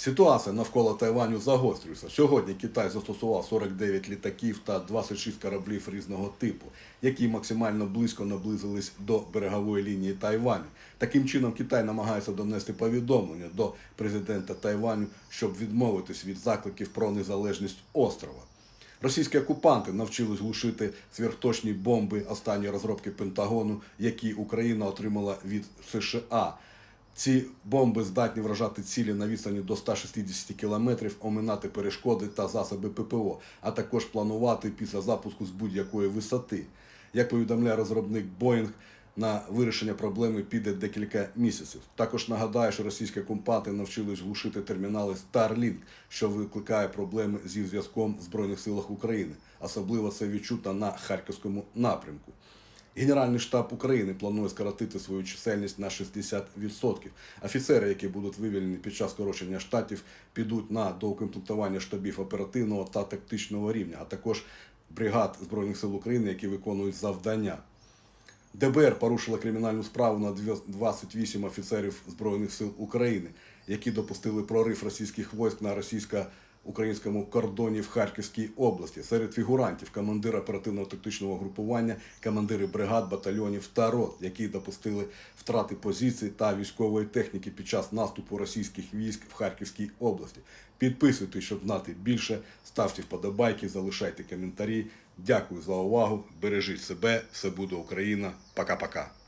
Ситуація навколо Тайваню загострюється. Сьогодні Китай застосував 49 літаків та 26 кораблів різного типу, які максимально близько наблизились до берегової лінії Тайваню. Таким чином, Китай намагається донести повідомлення до президента Тайваню, щоб відмовитись від закликів про незалежність острова. Російські окупанти навчились глушити сверхточні бомби останньої розробки Пентагону, які Україна отримала від США. Ці бомби здатні вражати цілі на відстані до 160 кілометрів, оминати перешкоди та засоби ППО, а також планувати після запуску з будь-якої висоти. Як повідомляє розробник Boeing, на вирішення проблеми піде декілька місяців. Також нагадаю, що російські окупанти навчились глушити термінали Starlink, що викликає проблеми зі зв'язком в Збройних силах України. Особливо це відчутно на харківському напрямку. Генеральний штаб України планує скоротити свою чисельність на 60%. Офіцери, які будуть вивільнені під час скорочення штатів, підуть на доукомплектування штабів оперативного та тактичного рівня, а також бригад Збройних сил України, які виконують завдання. ДБР порушило кримінальну справу на 28 офіцерів Збройних сил України, які допустили прорив російських військ на російсько-українському кордоні в Харківській області. Серед фігурантів командир оперативно-тактичного групування, командири бригад, батальйонів та рот, які допустили втрати позицій та військової техніки під час наступу російських військ в Харківській області. Підписуйтесь, щоб знати більше, ставте вподобайки, залишайте коментарі. Дякую за увагу. Бережіть себе, все буде Україна. Пока-пока.